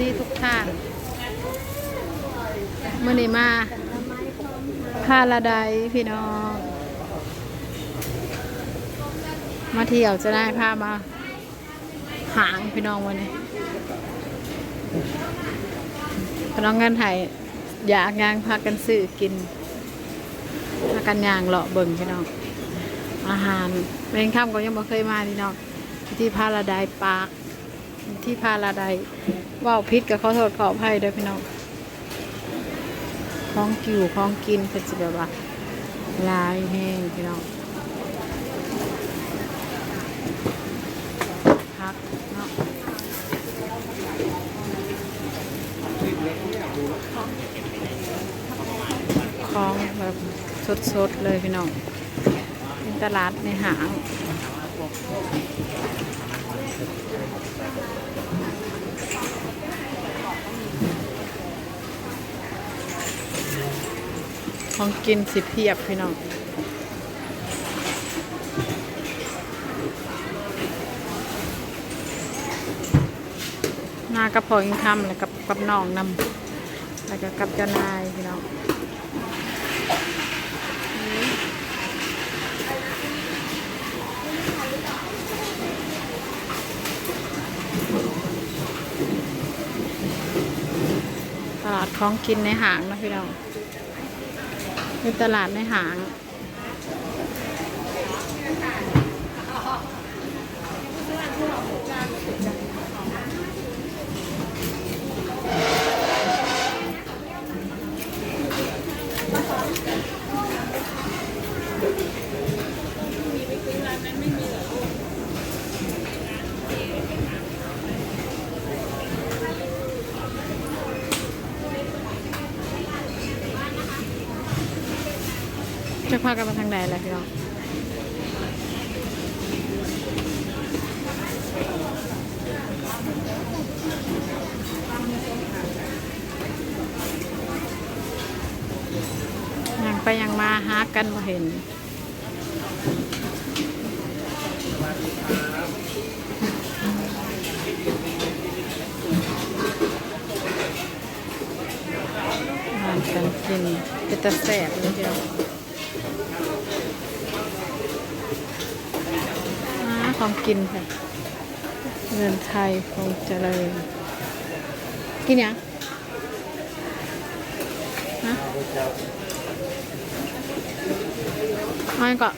ซีทุกท่านเมื่อนี้มาพาลาไดพี่น้อง มาเที่ยวจะได้พามาหางพี่น้องวันนี้พี่น้องงินไทยอยากยางพากันซื้อกินพากันยางเลาะเบิ่งพี่น้องอาหารเมงค่ำก็ยังบ่เคยมาพี่น้องที่พาราไดปาร์ค ที่พาราไดว่าวพิษกับขอโทษขออภัยเด้อพี่น้องของกิวของกินเป็นสิแบบว่าลายแห้งพี่น้องพักเนาะของแบบสดๆเลยพี่น้องเป็นตลาดในหาง ของกินสิเพียบพี่น้องมากับพออิงคำแล้วกับกับน้องนำแล้วก็กับเจ้านายพี่น้องตลาดของกินในห้างนะพี่น้อง ในตลาดในหาง พากันมาทางไหนล่ะพี่น้องยังไปยังมาหากันมาเห็นอาหารกันกินเป็นตะแสบเลยทีเดียว อาของกินค่ะเงินไทยคงเจริญกินยังฮะเอาอันก่อน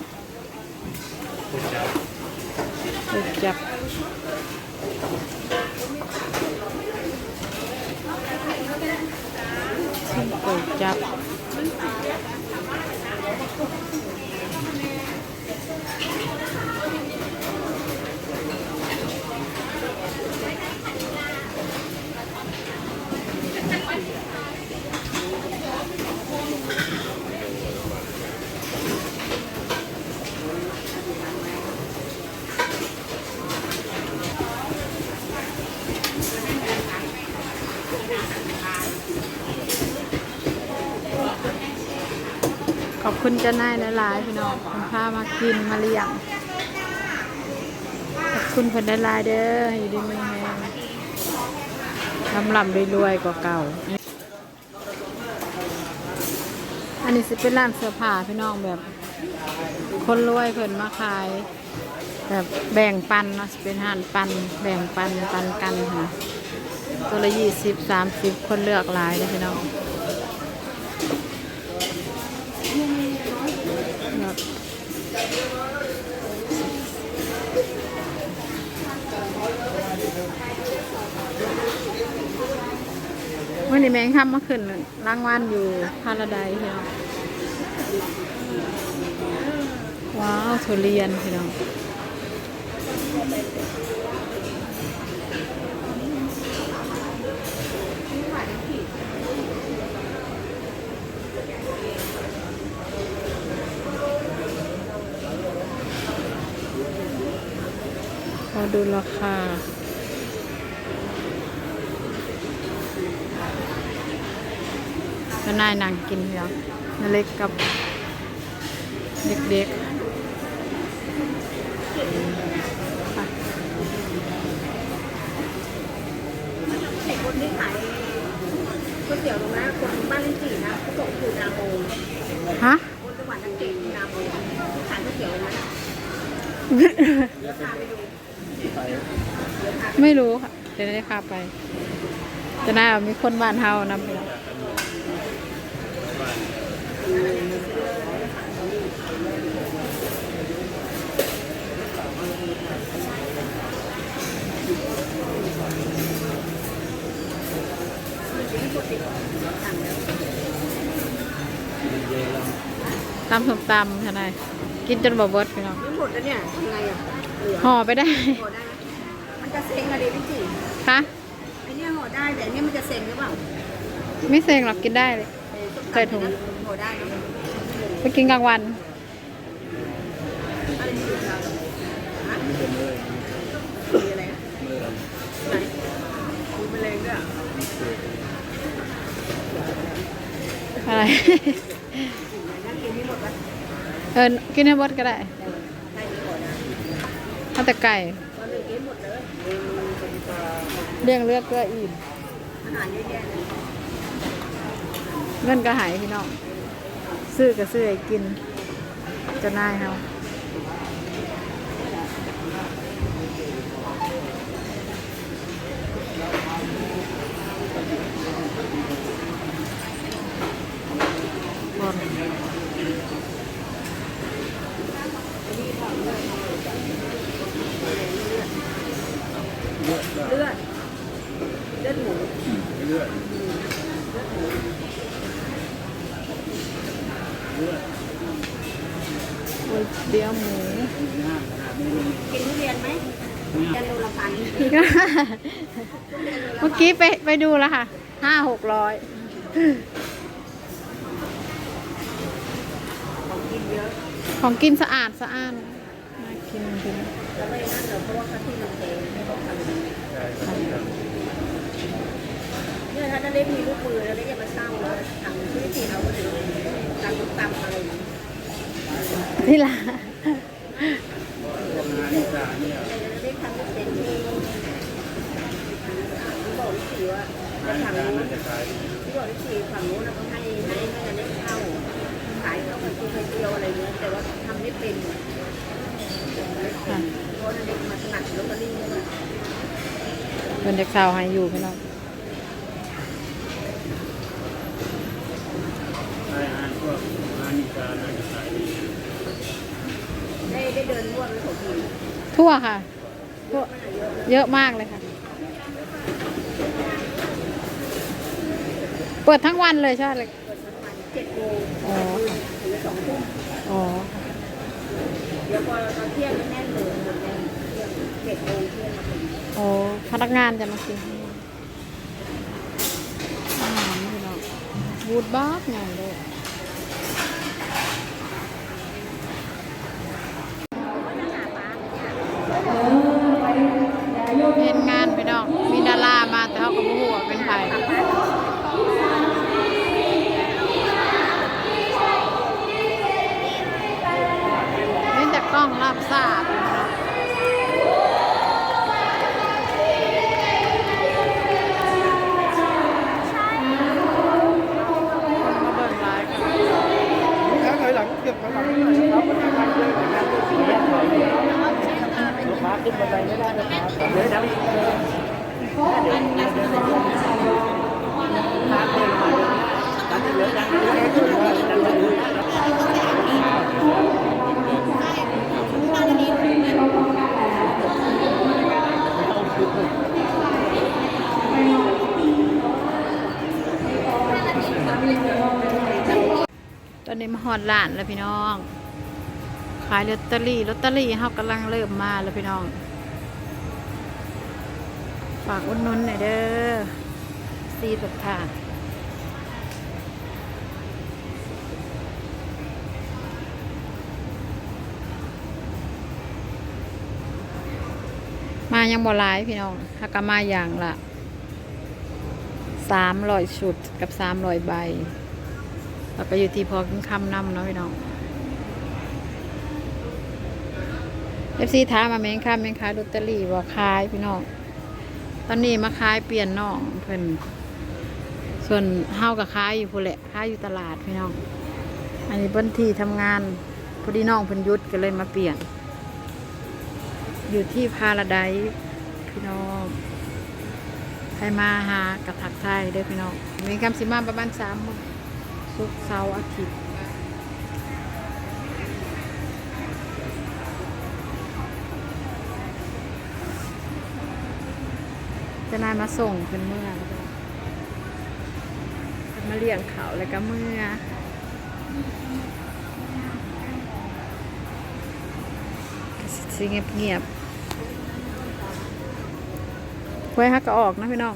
ก๋วยจับก๋วยจับ ขอบคุณเจ้านายหลายๆพี่น้องคุณพามากินมาเลี้ยงขอบคุณเพิ่นหลายๆเด้ออยู่ดีม่แห้งลำลำรวยๆกว่าเก่า อันนี้สิเป็นร้านเสื้อผ้าพี่น้องแบบ คนรวยเพิ่นมาขายแบบแบ่งปันเนาะเป็นห้านปัน แบ่งปันปันกันค่ะ ตัวละยี่สิบสามสิบคนเลือกหลายเลยพี่น้อง นนี้แมงค่ำเมื่อคืนรางวัลอยู่พาราไดซ์พี่น้องว้าวทุเรียนพี่น้องขอดูราคา ก็นายนางกินเดียวนาเล็กกับเด็กๆไปคนที่ขายก๋วยเตี๋ยวตรงนั้นคนบ้านลิ้นจี่นะเขาส่งคือนาโมฮะคนจังหวัดนักเก่งนาโมที่ขายก๋วยเตี๋ยวตรงนั้นอะเดี๋ยวพาไปดูเดี๋ยวพาไปไม่รู้ค่ะเดี๋ยวได้พาไป จะน่ามีคนบ้านเฮานำไปแล้ว ตำสมตำทนายกินจนบ่เบิดพี่น้องไม่หมดแล้วเนี่ยทำไงอะเหลือห่อไปได้ห่อได้ไหมมันจะเซ็งอะดิลิ้นจี่คะไอเนี่ยห่อได้แต่อันเนี้ยมันจะเซ็งหรือเปล่าไม่เซ็งหรอกกินได้เลยเออส้มตำใส่ถุงนะห่อ ได้เนอะไปกินกลางวัน อะไรที่ดูเราฮะมีอะไรนะไหนมีมะเร็งด้วยอะอะไรนั่งกินไม่หมดปะเออ กินให้เบิดก็ได้ใช่ดีกว่านะเอาแต่ไก่ ตอนหนึ่งกินหมดเลยเลี้ยงเลือกเกลืออิ่มอาหารเยอะแยะเลย เงินก็หายพี่น้อง ซื้อก็ซื้อให้กินจะนายเฮาบน เลือด เลือดหมู ก๋วยเตี๋ยวหมูกินทุเรียนไหมจะโลละพันเมื่อกี้ไปไปดูแล้วค่ะห้าหกร้อยของกินเยอะของกินสะอาดสะอาดน่ากินจริงแล้วไม่นั่นเดี๋ยวเพราะว่าค่าที่มันแพงไม่ต้องทำเนี่ยถ้าจะเล็กมีลูกมือแล้วได้จะมาเช่าแล้วทางที่ที่เราก็เลยตำตำอะไร อย่างเงี้ยนี่ล่ะได้ทำเป็นที่บอกวิธีว่าจะทำนู้นที่บอกวิธีฝั่งนู้นเราก็ให้ให้ให้ได้เข้าขายเข้ากับที่ไปเที่ยวอะไรเงี้ยแต่ว่าทำไม่เป็นค่ะเพราะนั่นเด็กมาถนัดลอตเตอรี่เนี่ยเป็นเด็กสาวให้อยู่พี่น้อง ได้ได้เดินร่วมแล้วของกิน ทั่วค่ะทั่วเยอะมากเลยค่ะ เปิดทั้งวันเลยใช่ไหมเปิดประมาณเจ็ดโมงอ๋อถึงสองทุ่มอ๋อเดี๋ยวพอตอนเที่ยงก็แน่นเลยหมดแน่นเที่ยงเจ็ดโมงเที่ยงมาถึงโอ้พนักงานจะมากินอาหารพี่น้องบูดบ้าไงเลยเห็นงานพี่น้อง มีดารามาแต่เขาก็บ่ฮู้ว่าเป็นใครมีแต่กล้ องรับทราบพี่น้องคนมาเบิ่งหลายค่ะถอยหลังเก็บถอยหลังหน่อยนะครับมันทำเยอะเหมือนกันลูกค้าขึ้นบันไดไม่ได้นะครับเดี๋ยว นะตอนนี้มาฮอดร้านแล้วพี่น้อง ขายลอตเตอรี่ลอตเตอรี่เขากำลังเริ่มมาแล้วพี่น้อง ฝากอุดหนุนหน่อยเด้อซีตกถาด ยังบ่หลายพี่น้องถ้าก็มาอย่างละสามร้อยชุดกับสามร้อยใบแล้วก็อยู่ที่พอกินคำนำเนาะพี่น้องเอฟซีถามมาแมงค่าแมงค้าลอตเตอรี่ว่าขายพี่น้อง ตอนนี้มาขายเปลี่ยนน้องเพิ่นส่วนเฮากับขายอยู่พูแหละขายอยู่ตลาดพี่น้อง อันนี้เพิ่นที่ทำงานพอดีน้องเพิ่นยุดก็เลยมาเปลี่ยน อยู่ที่พาราไดซ์พี่น้องใครมาหากระถักไทยเด้อพี่น้องมีคำสิมาประมาณสามโมงศุกร์เสาร์อาทิตย์จะนายมาส่งเป็นเมื่อมาเลี้ยงเขาแล้วก็เมื่อสิเงียบเงียบ ไว้ฮักก็ออกนะพี่น้อง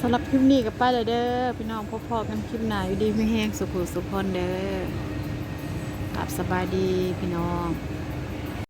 สำหรับคลิปนี้กับปเลยเด้อพี่น้องพอพอกันคลิปหนาอยู่ดีไม่แห้งสุขุสุขพนเด้อครับสบายดีพี่น้อง